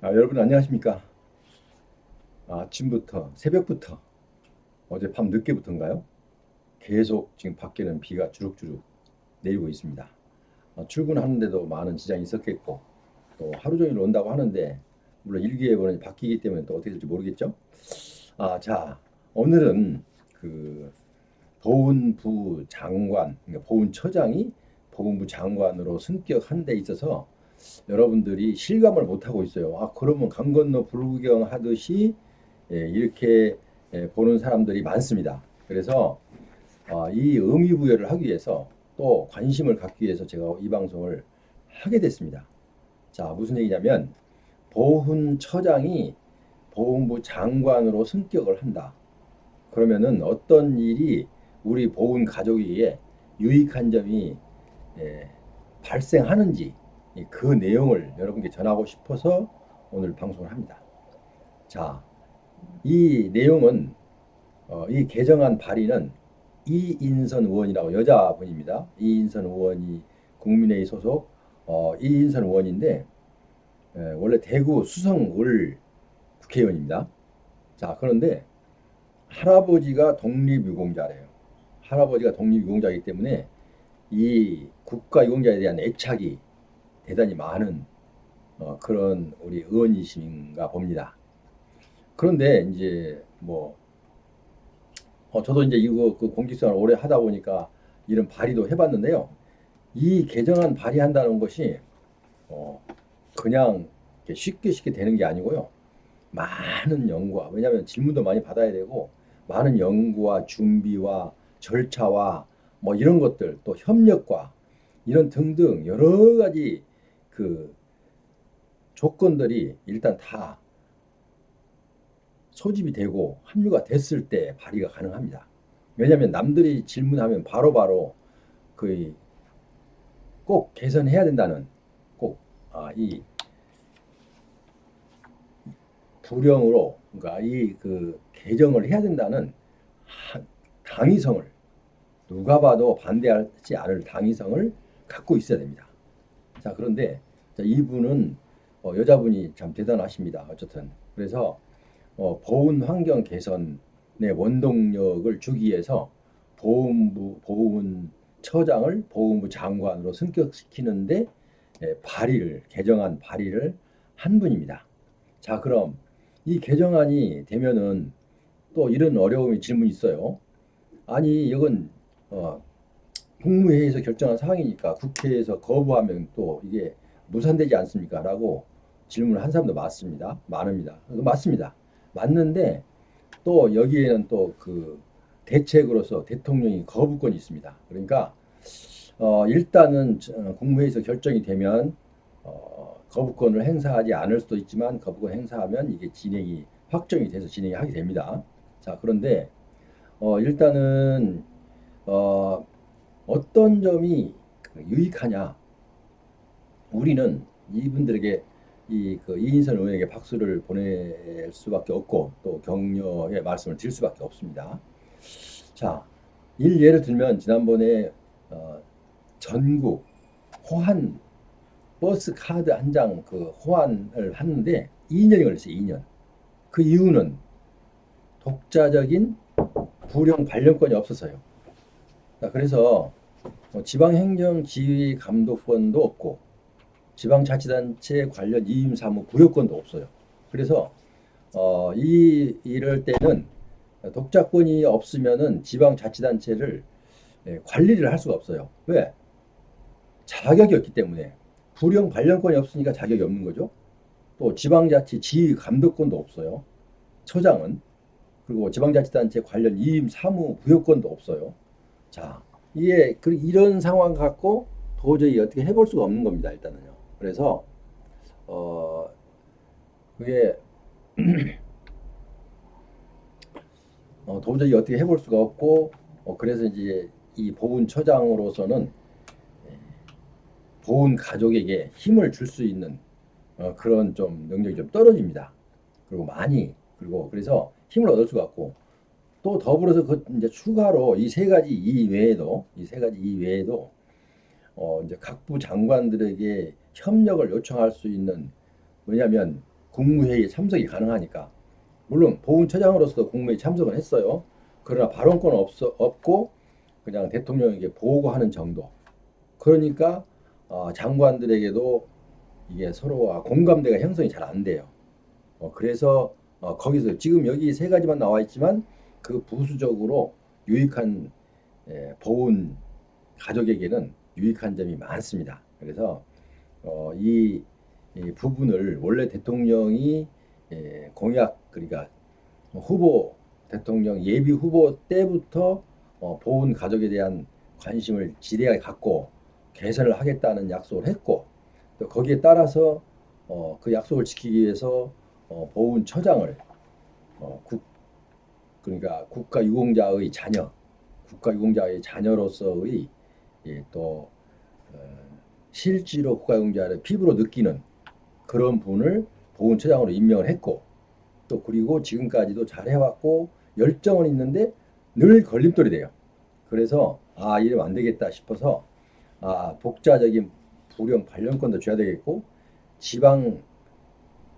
아, 여러분 안녕하십니까? 아, 아침부터 새벽부터 어젯밤 늦게부터인가요? 계속 지금 밖에는 비가 주룩주룩 내리고 있습니다. 어, 출근하는데도 많은 지장이 있었겠고 또 하루 종일 온다고 하는데 물론 일기예보는 바뀌기 때문에 또 어떻게 될지 모르겠죠? 아, 자 오늘은 그 보훈부 장관, 그러니까 보훈처장이 보훈부 장관으로 승격한 데 있어서 여러분들이 실감을 못 하고 있어요. 아, 그러면 강 건너 불구경 하듯이 예, 이렇게 예, 보는 사람들이 많습니다. 그래서 어, 이 의미 부여를 하기 위해서 또 관심을 갖기 위해서 제가 이 방송을 하게 됐습니다. 자, 무슨 얘기냐면 보훈 처장이 보훈부 장관으로 승격을 한다. 그러면은 어떤 일이 우리 보훈 가족에게 유익한 점이 예, 발생하는지 이- 그 내용을 여러분께 전하고 싶어서 오늘 방송을 합니다. 자, 이 내용은 어, 이 개정안 발의는 이인선 의원이라고 여자분입니다. 이인선 의원이 국민회의 소속 어, 이인선 의원인데 에, 원래 대구 수성을 국회의원입니다. 자, 그런데 할아버지가 독립유공자래요. 할아버지가 독립유공자이기 때문에 이 국가유공자에 대한 애착이 대단히 많은 어, 그런 우리 의원이신가 봅니다. 그런데 이제 뭐 어, 저도 이제 이거 그 공직생활 오래 하다 보니까 이런 발의도 해봤는데요. 이 개정안 발의한다는 것이 어, 그냥 쉽게 쉽게 되는 게 아니고요. 많은 연구와 왜냐하면 질문도 많이 받아야 되고 많은 연구와 준비와 절차와 뭐 이런 것들 또 협력과 이런 등등 여러 가지 그 조건들이 일단 다 소집이 되고 합류가 됐을 때 발의가 가능합니다. 왜냐하면 남들이 질문하면 바로바로 그 꼭 개선해야 된다는 꼭이 불령으로 그러니까 이 그 개정을 해야 된다는 하- 당위성을 누가 봐도 반대하지 않을 당위성을 갖고 있어야 됩니다. 자 그런데 자, 이분은 어, 여자분이 참 대단하십니다. 어쨌든 그래서 어, 보훈 환경 개선의 원동력을 주기 위해서 보훈부 보훈 처장을 보훈부 장관으로 승격시키는데 예, 발의를 개정안 발의를 한 분입니다. 자 그럼 이 개정안이 되면은 또 이런 어려움이 질문이 있어요. 아니 이건 어, 국무회의에서 결정한 사항이니까 국회에서 거부하면 또 이게 무산되지 않습니까? 라고 질문을 한 사람도 많습니다. 많습니다. 그거 맞습니다. 맞는데 또 여기에는 또 그 대책으로서 대통령이 거부권이 있습니다. 그러니까 어, 일단은 저- 국무회의에서 결정이 되면 어, 거부권을 행사하지 않을 수도 있지만 거부권 행사하면 이게 진행이 확정이 돼서 진행이 하게 됩니다. 자 그런데 어, 일단은 어, 어떤 점이 유익하냐? 우리는 이분들에게 이 그 이인선 의원에게 박수를 보낼 수밖에 없고 또 격려의 말씀을 드릴 수밖에 없습니다. 자, 일 예를 들면 지난번에 어, 전국 호환 버스 카드 한 장 그 호환을 하는데 2년이 걸렸어요. 2년. 그 이유는 독자적인 부령 발령권이. 자, 그래서 뭐 지방행정 지휘 감독권도 없고 지방자치단체 관련 이임 사무 부여권도 없어요. 그래서 어, 이 이럴 때는 독자권이 없으면은 지방자치단체를 예, 관리를 할 수가 없어요. 왜? 자격이 없기 때문에 부령 발령권이 없으니까 자격이 없는 거죠. 또 지방자치 지휘 감독권도 없어요. 처장은 그리고 지방자치단체 관련 이임 사무 부여권도 없어요. 자, 이게 그 이런 상황 갖고 도저히 어떻게 해볼 수가 없는 겁니다. 일단은요. 그래서 어 그게 어, 도저히 어떻게 해볼 수가 없고 어, 그래서 이제 이 보훈처장으로서는 예, 보훈 가족에게 힘을 줄 수 있는 어, 그런 좀 능력이 좀 떨어집니다. 그리고 많이 그리고 그래서 힘을 얻을 수가 없고 또 더불어서 그 이제 추가로 이 세 가지 이외에도 이 세 가지 이외에도 어 이제 각부 장관들에게 협력을 요청할 수 있는 왜냐하면 국무회의에 참석이 가능하니까 물론 보훈처장으로서 국무회의 참석은 했어요. 그러나 발언권은 없어, 없고 그냥 대통령에게 보고하는 정도. 그러니까 어, 장관들에게도 이게 서로와 공감대가 형성이 잘 안 돼요. 어, 그래서 어, 거기서 지금 여기 세 가지만 나와 있지만 그 부수적으로 유익한 예, 보훈 가족에게는 유익한 점이 많습니다. 그래서 어, 이, 이 부분을 원래 대통령이 예, 공약 그러니까 후보 대통령 예비 후보 때부터 어, 보훈 가족에 대한 관심을 지대하게 갖고 개선을 하겠다는 약속을 했고 또 거기에 따라서 어, 그 약속을 지키기 위해서 어, 보훈처장을 어, 국 그러니까 국가 유공자의 자녀, 국가 유공자의 자녀로서의 예, 또 어, 실제로 국가 유공자를 피부로 느끼는 그런 분을 보훈처장으로 임명을 했고 또 그리고 지금까지도 잘 해왔고 열정은 있는데 늘 걸림돌이 돼요. 그래서 아 이러면 안 되겠다 싶어서 아 독자적인 부령 관련권도 줘야 되겠고 지방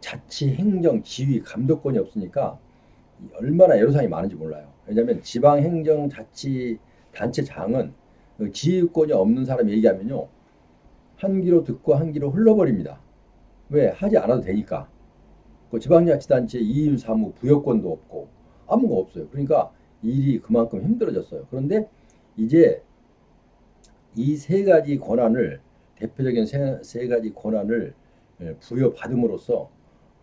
자치 행정 지휘 감독권이 없으니까 얼마나 애로사항이 많은지 몰라요. 왜냐하면 지방 행정 자치 단체장은 그 지휘권이 없는 사람이 얘기하면요 한 귀로 듣고 한 귀로 흘러버립니다. 왜 하지 않아도 되니까. 그 지방자치단체 이임 사무 부여권도 없고 아무거 없어요. 그러니까 일이 그만큼 힘들어졌어요. 그런데 이제 이 세 가지 권한을 대표적인 세, 세 가지 권한을 예, 부여받음으로써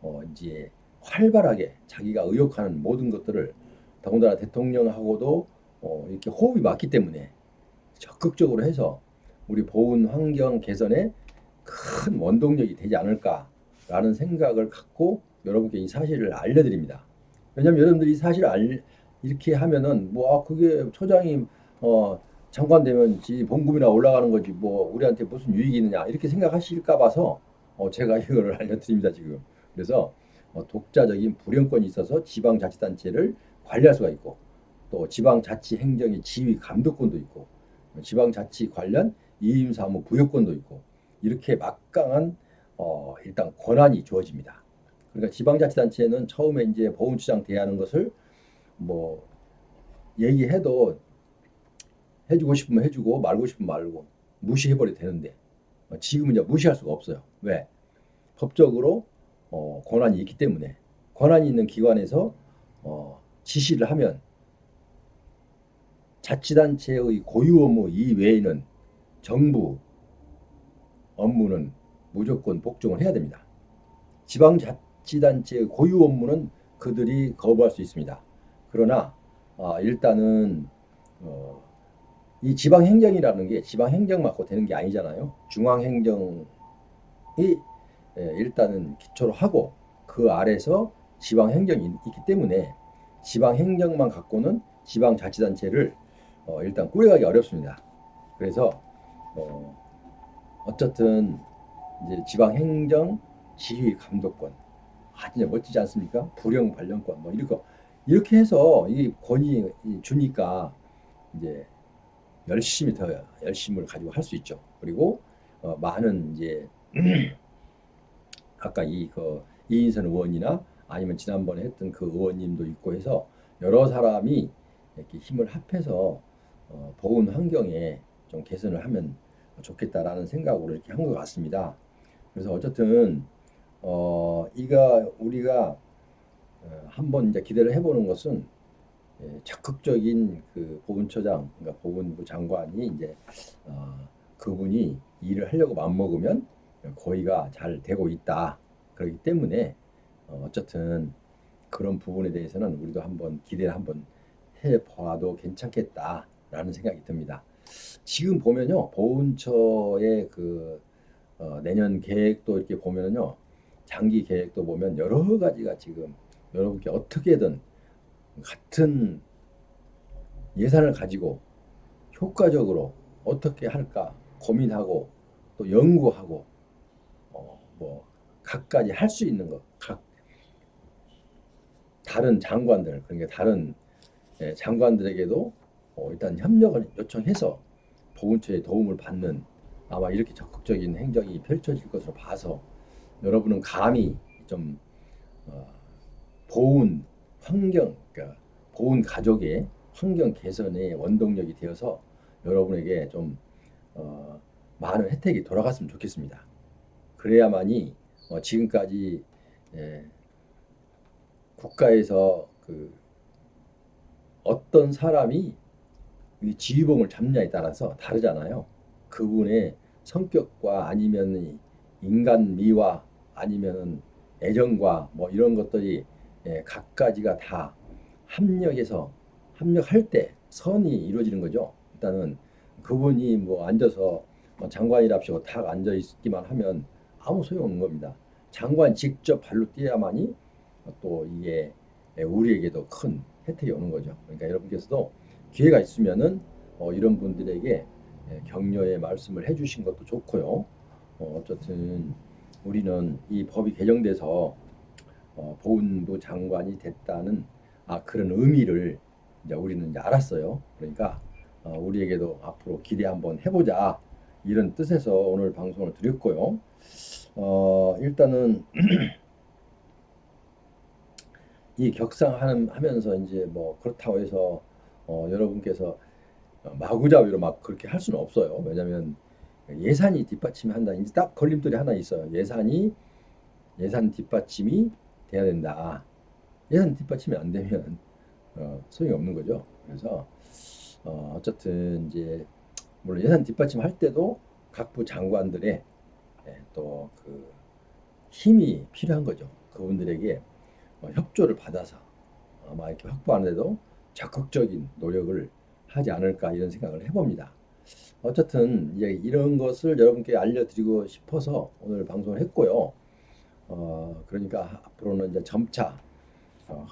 어 이제 활발하게 자기가 의욕하는 모든 것들을 더군다나 대통령하고도 어 이렇게 호흡이 맞기 때문에 적극적으로 해서 우리 보훈 환경 개선에 큰 원동력이 되지 않을까라는 생각을 갖고 여러분께 이 사실을 알려드립니다. 왜냐하면 여러분들이 이 사실을 알, 이렇게 하면은 뭐 아, 그게 처장이 어 장관 되면 지 봉급이나 올라가는 거지 뭐 우리한테 무슨 유익이 있느냐 이렇게 생각하실까 봐서 어 제가 이거를 알려드립니다 지금. 그래서 어, 독자적인 불영권이 있어서 지방자치단체를 관리할 수가 있고 또 지방자치 행정의 지휘 감독권도 있고 지방자치 관련 이임사무 부여권도 있고 이렇게 막강한 어, 일단 권한이 주어집니다. 그러니까 지방자치단체는 처음에 이제 보훈처장 대하는 것을 뭐 얘기해도 해주고 싶으면 해주고 말고 싶으면 말고 무시해버려도 되는데 어, 지금은 이제 무시할 수가 없어요. 왜? 법적으로 어, 권한이 있기 때문에 권한이 있는 기관에서 어, 지시를 하면 자치단체의 고유 업무 이외에는 정부 업무는 무조건 복종을 해야 됩니다. 지방자치단체의 고유 업무는 그들이 거부할 수 있습니다. 그러나 아, 일단은 어, 이 지방행정이라는 게 지방행정 맡고 되는 게 아니잖아요. 중앙행정이 예, 일단은 기초로 하고 그 아래서 지방행정이 있기 때문에 지방행정만 갖고는 지방자치단체를 어, 일단 꾸려가기 어렵습니다. 그래서 어, 어쨌든 이제 지방 행정 지휘 감독권 아 진짜 멋지지 않습니까? 불용 관련권 뭐 이런 거 이렇게 해서 이 권위 주니까 이제 열심히 더 열심을 가지고 할 수 있죠. 그리고 어, 많은 이제 아까 이그 이인선 의원이나 아니면 지난번에 했던 그 의원님도 있고 해서 여러 사람이 이렇게 힘을 합해서 어, 보훈 환경에 좀 개선을 하면 좋겠다라는 생각으로 이렇게 한 것 같습니다. 그래서 어쨌든 어 이가 우리가 어, 한번 이제 기대를 해보는 것은 예, 적극적인 그 보훈처장, 그러니까 보훈부 장관이 이제 어, 그분이 일을 하려고 맘먹으면 거의가 잘 되고 있다. 그렇기 때문에 어, 어쨌든 그런 부분에 대해서는 우리도 한번 기대를 한번 해봐도 괜찮겠다 라는 생각이 듭니다. 지금 보면요 보훈처의 그 어, 내년 계획도 이렇게 보면요 장기 계획도 보면 여러 가지가 지금 여러분께 어떻게든 같은 예산을 가지고 효과적으로 어떻게 할까 고민하고 또 연구하고 어, 뭐 각가지 할 수 있는 것, 각 다른 장관들 그러니까 다른 예, 장관들에게도 어, 일단 협력을 요청해서 보훈처의 도움을 받는 아마 이렇게 적극적인 행정이 펼쳐질 것으로 봐서 여러분은 감히 좀 어, 보훈 환경, 그러니까 보훈 가족의 환경 개선의 원동력이 되어서 여러분에게 좀 어, 많은 혜택이 돌아갔으면 좋겠습니다. 그래야만이 어, 지금까지 예, 국가에서 그 어떤 사람이 이 지휘봉을 잡냐에 따라서 다르잖아요. 그분의 성격과 아니면 이 인간 미와 아니면은 애정과 뭐 이런 것들이 예, 각가지가 다 합력해서 합력할 때 선이 이루어지는 거죠. 일단은 그분이 뭐 앉아서 뭐 장관이랍시고 탁 앉아 있기만 하면 아무 소용없는 겁니다. 장관 직접 발로 뛰어야만이 또 이게 우리에게도 큰 혜택이 오는 거죠. 그러니까 여러분께서도 기회가 있으면은 어, 이런 분들에게 예, 격려의 말씀을 해주신 것도 좋고요. 어, 어쨌든 우리는 이 법이 개정돼서 어, 보훈부 장관이 됐다는 아 그런 의미를 이제 우리는 이제 알았어요. 그러니까 어, 우리에게도 앞으로 기대 한번 해보자 이런 뜻에서 오늘 방송을 드렸고요. 어, 일단은 이 격상하는 하면서 이제 뭐 그렇다고 해서 어, 여러분께서 마구잡이로 막 그렇게 할 수는 없어요. 왜냐하면 예산이 뒷받침한다. 이제 딱 걸림돌이 하나 있어요. 예산이 예산 뒷받침이 돼야 된다. 예산 뒷받침이 안 되면 어, 소용이 없는 거죠. 그래서 어, 어쨌든 이제 물론 예산 뒷받침 할 때도 각부 장관들의 예, 또그 힘이 필요한 거죠. 그분들에게 어, 협조를 받아서 아마 이렇게 확보하는데도 적극적인 노력을 하지 않을까 이런 생각을 해봅니다. 어쨌든 이제 이런 것을 여러분께 알려드리고 싶어서 오늘 방송을 했고요. 어, 그러니까 앞으로는 이제 점차 어,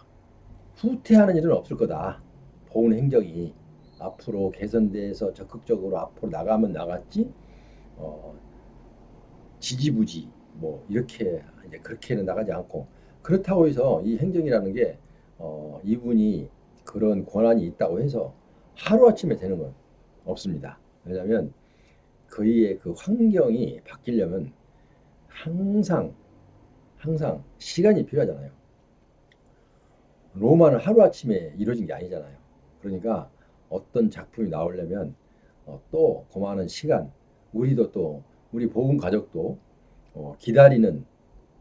후퇴하는 일은 없을 거다. 보훈 행정이 앞으로 개선돼서 적극적으로 앞으로 나가면 나갔지. 어, 지지부지 뭐 이렇게 이제 그렇게는 나가지 않고 그렇다고 해서 이 행정이라는 게 어, 이분이 그런 권한이 있다고 해서 하루아침에 되는 건 없습니다. 왜냐하면 그의 그 환경이 바뀌려면 항상 항상 시간이 필요하잖아요. 로마는 하루아침에 이루어진 게 아니잖아요. 그러니까 어떤 작품이 나오려면 어, 또 고마는 시간, 우리도 또 우리 보훈 가족도 어, 기다리는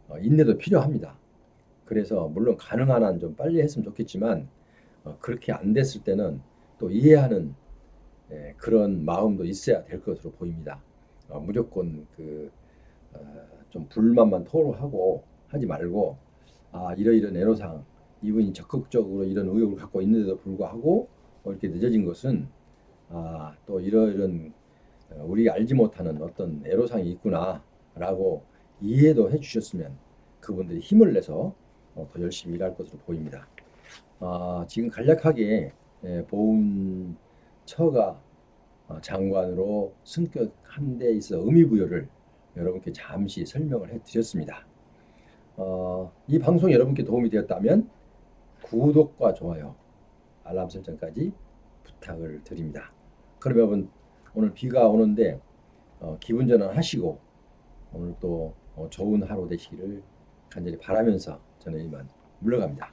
어, 인내도 필요합니다. 그래서 물론 가능한 한 좀 빨리 했으면 좋겠지만 어, 그렇게 안 됐을 때는 또 이해하는 예, 그런 마음도 있어야 될 것으로 보입니다. 어, 무조건 그 좀 불만만 토로하고 하지 말고 아 이러이런 애로사항 이분이 적극적으로 이런 의욕을 갖고 있는데도 불구하고 어, 이렇게 늦어진 것은 아 또 이러이런 어, 우리가 알지 못하는 어떤 애로사항이 있구나라고 이해도 해주셨으면 그분들이 힘을 내서 어, 더 열심히 일할 것으로 보입니다. 아, 지금 간략하게 예, 보훈처가 어, 장관으로 승격한 데 있어 의미 부여를 여러분께 잠시 설명을 해드렸습니다. 어, 이 방송이 여러분께 도움이 되었다면 구독과 좋아요, 알람 설정까지 부탁을 드립니다. 그럼 여러분 오늘 비가 오는데 어, 기분 전환하시고 오늘 또 어, 좋은 하루 되시기를 간절히 바라면서 저는 이만 물러갑니다.